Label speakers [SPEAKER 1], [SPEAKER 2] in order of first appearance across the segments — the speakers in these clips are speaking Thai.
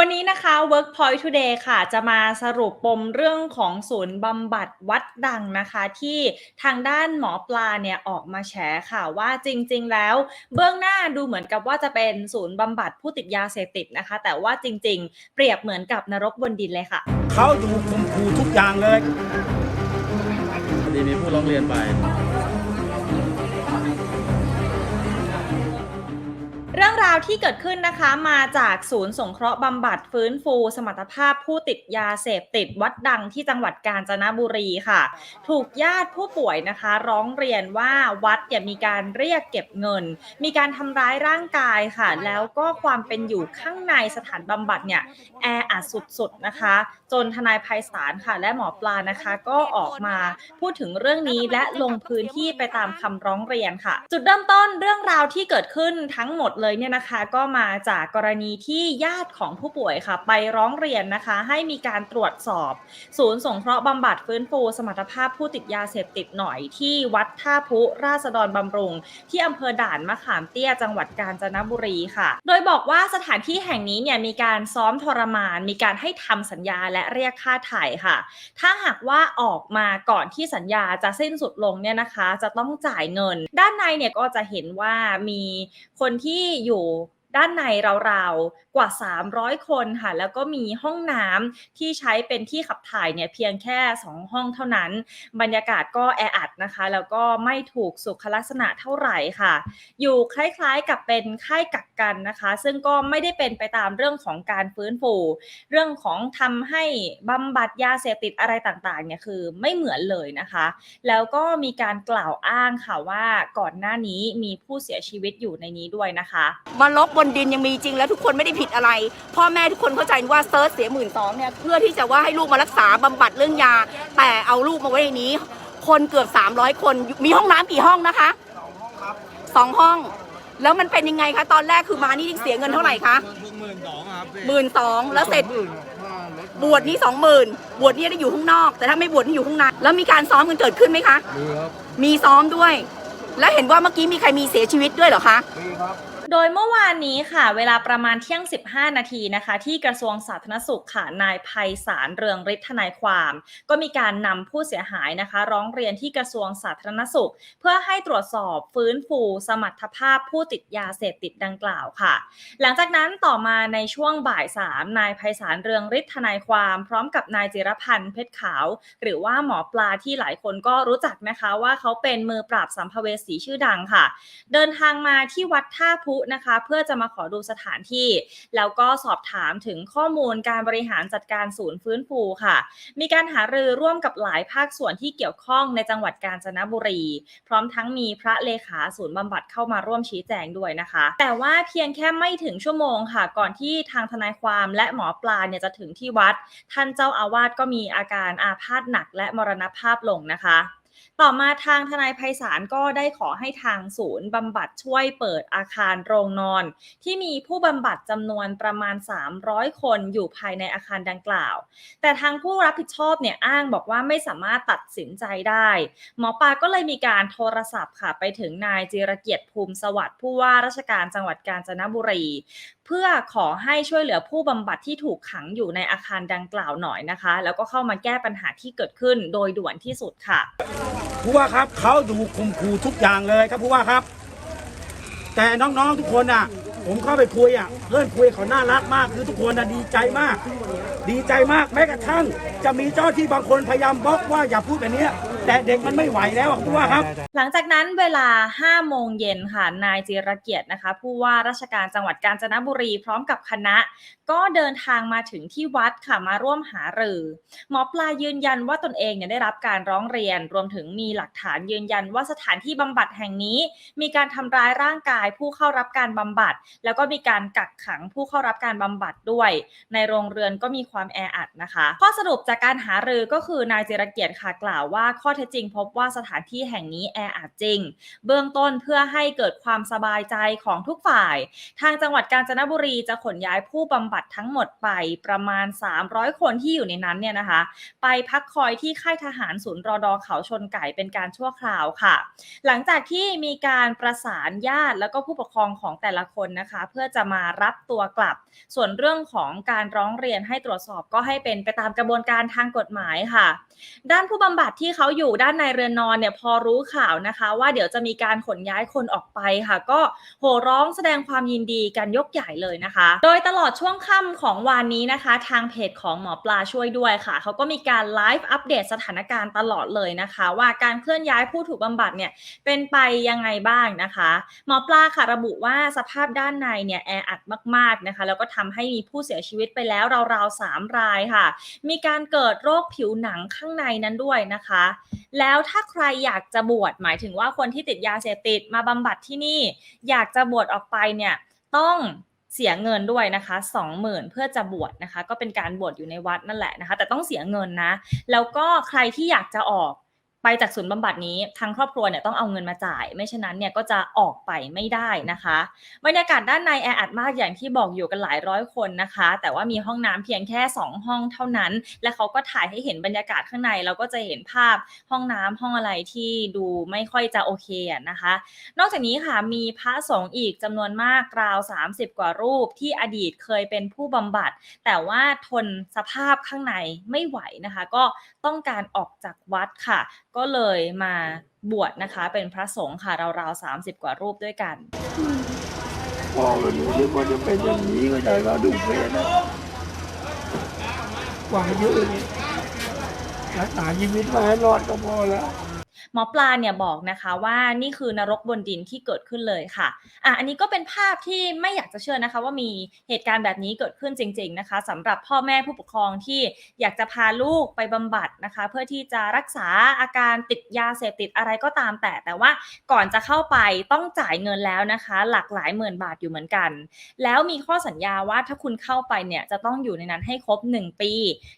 [SPEAKER 1] วันนี้นะคะ Workpoint Today ค่ะ จะมาสรุปปมเรื่องของศูนย์บำบัดวัดดังนะคะ ที่ทางด้านหมอปลาเนี่ยออกมาแฉค่ะว่าจริง ๆ แล้ว เบื้องหน้าดูเหมือนกับว่าจะเป็นศูนย์บำบัดผู้ติดยาเสพติดนะคะ แต่ว่าจริง ๆ เปรียบเหมือนกับนรกบนดินเลยค่ะ
[SPEAKER 2] เขาดูคุมคูทุกอย่างเลย
[SPEAKER 3] คดีนี้ผู้ร้องเรียนไป
[SPEAKER 1] รื่องราวที่เกิดขึ้นนะคะมาจากศูนย์สงเคราะห์บำบัดฟื้นฟูสมรรถภาพผู้ติดยาเสพติดวัดดังที่จังหวัดกาญจนบุรีค่ะ ถูกญาติผู้ป่วยนะคะ ร้องเรียนว่าวัดเนี่ยมีการเรียกเก็บเงิน มีการทำร้ายร่างกายค่ะ แล้วก็ความเป็นอยู่ข้างในสถานบำบัดเนี่ยแออัดสุดๆนะคะ จนทนายภัยสารค่ะ และหมอปลานะคะ ก็ออกมาพูดถึงเรื่องนี้และลงพื้นที่ไปตามคำร้องเรียนค่ะ จุดเริ่มต้นเรื่องราวที่เกิดขึ้นทั้งหมดเลยเนี่ยนะคะก็มาจากกรณีที่ญาติของผู้ป่วยค่ะไปร้องเรียนนะคะให้มีการตรวจสอบ ศูนย์สงเคราะห์บำบัดฟื้นฟูสมรรถภาพผู้ติดยาเสพติดหน่อยที่วัดท่าพุราษฎรบำรุง ที่อำเภอด่านมะขามเตี้ยจังหวัดกาญจนบุรีค่ะ โดยบอกว่าสถานที่แห่งนี้เนี่ยมีการซ้อมทรมาน มีการให้ทำสัญญาและเรียกค่าไถ่ค่ะ ถ้าหากว่าออกมาก่อนที่สัญญาจะสิ้นสุดลงเนี่ยนะคะ จะต้องจ่ายเงิน ด้านในเนี่ยก็จะเห็นว่ามีคนที่อยู่ ด้านในราวๆ กว่า 300 คนค่ะ แล้วก็มีห้องน้ำที่ใช้เป็นที่ขับถ่ายเนี่ยเพียงแค่ 2 ห้องเท่านั้น บรรยากาศก็แออัดนะคะ แล้วก็ไม่ถูกสุขลักษณะเท่าไหร่ค่ะ อยู่คล้ายๆกับเป็นค่ายกักกันนะคะ ซึ่งก็ไม่ได้เป็นไปตามเรื่องของการฟื้นฟู เรื่องของทำให้บำบัดยาเสพติดอะไรต่างๆเนี่ยคือไม่เหมือนเลยนะคะ แล้วก็มีการกล่าวอ้างค่ะว่าก่อนหน้านี้มีผู้เสียชีวิตอยู่ในนี้ด้วยนะคะ
[SPEAKER 4] มาลบบนดินยังมีจริง แล้วทุกคนไม่ได้ผิดอะไร พ่อแม่ทุกคนเข้าใจว่าเซิร์ชเสียหมื่นสองเนี่ยเพื่อที่จะว่าให้ลูกมารักษาบำบัดเรื่องยา แต่เอาลูกมาไว้ในนี้ คนเกือบ 300 คนมีห้องน้ำกี่ห้องนะคะสองห้อง แล้วมันเป็นยังไงคะตอนแรกคือมานี่เสียเงินเท่าไหร่คะ
[SPEAKER 3] หมื่นสองครับ
[SPEAKER 4] หมื่นสองแล้วเสร็จบวชนี่สองหมื่นบวชนี่ได้อยู่ข้างนอก แต่ถ้าไม่บวชนี่อยู่ข้างในแล้วมีการซ้อมกันเกิดขึ้นไหมคะ
[SPEAKER 3] มีครับ
[SPEAKER 4] มีซ้อมด้วย แล้วเห็นว่าเมื่อกี้มีใครมีเสียชีวิตด้วยเหรอคะ
[SPEAKER 3] มีครับ
[SPEAKER 1] โดยเมื่อวานนี้ค่ะ เวลาประมาณเที่ยง 15 นาทีนะคะ ที่กระทรวงสาธารณสุขค่ะนายภัยสารเรืองฤทธิ์ทนายความ ก็มีการนำผู้เสียหายนะคะ ร้องเรียนที่กระทรวงสาธารณสุข เพื่อให้ตรวจสอบฟื้นฟูสมรรถภาพผู้ติดยาเสพติดดังกล่าวค่ะ หลังจากนั้นต่อมาในช่วงบ่ายสามนายภัยสารเรืองฤทธิ์ทนายความ พร้อมกับนายจิรพันธ์เพชรขาว หรือว่าหมอปลาที่หลายคนก็รู้จักนะคะว่าเขาเป็นมือปราบสัมภเวสีชื่อดังค่ะ เดินทางมาที่วัดท่าพุนะคะ เพื่อจะมาขอดูสถานที่ แล้วก็สอบถามถึงข้อมูลการบริหารจัดการศูนย์ฟื้นฟูค่ะ มีการหารือร่วมกับหลายภาคส่วนที่เกี่ยวข้องในจังหวัดกาญจนบุรี พร้อมทั้งมีพระเลขาศูนย์บำบัดเข้ามาร่วมชี้แจงด้วยนะคะ แต่ว่าเพียงแค่ไม่ถึงชั่วโมงค่ะ ก่อนที่ทางทนายความและหมอปลาเนี่ยจะถึงที่วัด ท่านเจ้าอาวาสก็มีอาการอาพาธหนักและมรณภาพลงนะคะ ต่อมาทางทนายไพศาลก็ได้ขอให้ทางศูนย์บำบัดช่วยเปิดอาคารโรงนอน ที่มีผู้บำบัดจำนวนประมาณ 300 คนอยู่ภายในอาคารดังกล่าว แต่ทางผู้รับผิดชอบเนี่ยอ้างบอกว่าไม่สามารถตัดสินใจได้ หมอปลาก็เลยมีการโทรศัพท์ค่ะไปถึงนายจิรเกียรติภูมิสวัสดิ์ผู้ว่าราชการจังหวัดกาญจนบุรี เพื่อขอให้ช่วยเหลือผู้บำบัดที่ถูกขังอยู่ในอาคารดังกล่าวหน่อยนะคะ แล้วก็เข้ามาแก้ปัญหาที่เกิดขึ้นโดยด่วนที่สุดค่ะ
[SPEAKER 2] ผู้ว่าครับเขาดูคุมคูทุกอย่างเลยครับผู้ว่าครับ แต่น้องๆทุกคนอะ ผมเข้าไปคุยอะเพื่อนคุยเขาน่ารักมากคือทุกคนน่ะดีใจมาก ดีใจมากแม้กระทั่ง จะมีเจ้าที่บางคนพยายามบล็อกว่าอย่าพูดแบบนี้ แต่เด็กมันไม่ไหวแล้วผู้ว่าครับ
[SPEAKER 1] หลังจากนั้นเวลา 5 โมงเย็นค่ะ นายจิรเกียรตินะคะ ผู้ว่าราชการจังหวัดกาญจนบุรีพร้อมกับคณะ ก็เดินทางมาถึงที่วัดค่ะมาร่วมหารือหมอปลายืนยันว่าตนเองเนี่ยได้รับการร้องเรียน รวมถึงมีหลักฐานยืนยันว่าสถานที่บำบัดแห่งนี้ มีการทำร้ายร่างกายผู้เข้ารับการบำบัด แล้วก็มีการกักขังผู้เข้ารับการบำบัดด้วย ในโรงเรือนก็มีความแออัดนะคะ ข้อสรุปจากการหารือก็คือนายจิรเกียรติค่ะกล่าวว่าข้อเท็จจริง พบว่าสถานที่แห่งนี้แออัดจริง เบื้องต้นเพื่อให้เกิดความสบายใจของทุกฝ่าย ทางจังหวัดกาญจนบุรีจะขนย้ายผู้บำบัดบัดทั้งหมดไปประมาณ 300 คนที่อยู่ในนั้นเนี่ยนะคะ ไปพักคอยที่ค่ายทหารศูนย์รอดอเขาชนไก่เป็นการชั่วคราวค่ะ หลังจากที่มีการประสานญาติแล้วก็ผู้ปกครองของแต่ละคนนะคะ เพื่อจะมารับตัวกลับ ส่วนเรื่องของการร้องเรียนให้ตรวจสอบก็ให้เป็นไปตามกระบวนการทางกฎหมายค่ะ ด้านผู้บำบัดที่เขาอยูู่่ด้านในเรือนนอนเนี่ยพอรู้ข่าวนะคะ ว่าเดี๋ยวจะมีการขนย้ายคนออกไปค่ะ ก็โห่ร้องแสดงความยินดีกันยกใหญ่เลยนะคะ โดยตลอดช่วงค่ำของวานนี้นะคะ ทางเพจของหมอปลาช่วยด้วยค่ะเขาก็มีการไลฟ์อัปเดตสถานการณ์ตลอดเลยนะคะ ว่าการเคลื่อนย้ายผู้ถูกบำบัดเนี่ยเป็นไปยังไงบ้างนะคะหมอปลาค่ะระบุว่าสภาพด้านในเนี่ยแออัดมากๆนะคะ แล้วก็ทำให้มีผู้เสียชีวิตไปแล้วราวๆ3รายค่ะ มีการเกิดโรคผิวหนังข้างในนั้นด้วยนะคะแล้วถ้าใครอยากจะบวชหมายถึงว่าคนที่ติดยาเสพติดมาบำบัดที่นี่ อยากจะบวชออกไปเนี่ยต้องเสียเงินด้วยนะคะ20,000เพื่อจะบวชนะคะ ก็เป็นการบวชอยู่ในวัดนั่นแหละนะคะ แต่ต้องเสียเงินนะ แล้วก็ใครที่อยากจะออก ไปจากศูนย์บำบัดนี้ทางครอบครัวเนี่ยต้องเอาเงินมาจ่าย ไม่ฉะนั้นเนี่ยก็จะออกไปไม่ได้นะคะบรรยากาศด้านในแออัดมากอย่างที่บอกอยู่กันหลายร้อยคนนะคะ แต่ว่ามีห้องน้ำเพียงแค่ 2 ห้องเท่านั้น และเขาก็ถ่ายให้เห็นบรรยากาศข้างในเราก็จะเห็นภาพห้องน้ำห้องอะไรที่ดูไม่ค่อยจะโอเคนะคะ นอกจากนี้ค่ะมีพระสงฆ์อีกจำนวนมากราว 30 กว่ารูปที่อดีตเคยเป็นผู้บำบัด แต่ว่าทนสภาพข้างในไม่ไหวนะคะ ก็ต้องการออกจากวัดค่ะก็เลยมาบวชนะคะ เป็นพระสงฆ์ค่ะราวๆ30กว่ารูปด้วยกัน
[SPEAKER 5] พ่อก็ดูนึกว่าจะเป็นอย่างนี้ก็ใจว่าดูเฟซนะหวังเยอะเลยรักษาชีวิตมาให้รอดก็พอแล้ว
[SPEAKER 1] หมอปลาเนี่ยบอกนะคะว่านี่คือนรกบนดินที่เกิดขึ้นเลยค่ะอะอันนี้ก็เป็นภาพที่ไม่อยากจะเชื่อนะคะ ว่ามีเหตุการณ์แบบนี้เกิดขึ้นจริง ๆนะคะสำหรับพ่อแม่ผู้ปกครองที่อยากจะพาลูกไปบำบัดนะคะ เพื่อที่จะรักษาอาการติดยาเสพติดอะไรก็ตามแต่ แต่ว่าก่อนจะเข้าไปต้องจ่ายเงินแล้วนะคะ หลักหลายหมื่นบาทอยู่เหมือนกัน แล้วมีข้อสัญญาว่าถ้าคุณเข้าไปเนี่ยจะต้องอยู่ในนั้นให้ครบ 1 ปี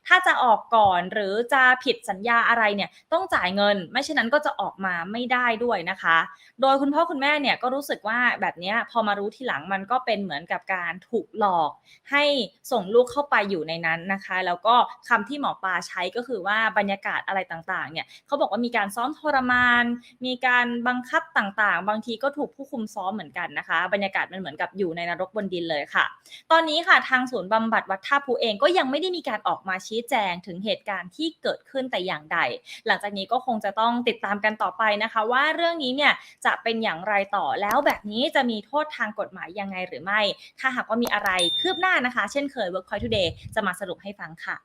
[SPEAKER 1] ถ้าจะออกก่อนหรือจะผิดสัญญาอะไรเนี่ยต้องจ่ายเงิน ไม่เช่นนั้นก็จะออกมาไม่ได้ด้วยนะคะ โดยคุณพ่อคุณแม่เนี่ยก็รู้สึกว่าแบบนี้พอมารู้ทีหลังมันก็เป็นเหมือนกับการถูกหลอกให้ส่งลูกเข้าไปอยู่ในนั้นนะคะ แล้วก็คำที่หมอปลาใช้ก็คือว่าบรรยากาศอะไรต่างๆเนี่ยเขาบอกว่ามีการซ้อมทรมาน มีการบังคับต่างๆ บางทีก็ถูกผู้คุมซ้อมเหมือนกันนะคะ บรรยากาศมันเหมือนกับอยู่ในนรกบนดินเลยค่ะ ตอนนี้ค่ะทางศูนย์บำบัดวัดท่าภูเองก็ยังไม่ได้มีการออกมาชี้แจงถึงเหตุการณ์ที่เกิดขึ้นแต่อย่างใด หลังจากนี้ก็คงจะต้องติดตามกันต่อไปนะคะ ว่าเรื่องนี้เนี่ยจะเป็นอย่างไรต่อแล้วแบบนี้จะมีโทษทางกฎหมายยังไงหรือไม่ ถ้าหากว่ามีอะไรคืบหน้านะคะ เช่นเคย Workpoint Today จะมาสรุปให้ฟังค่ะ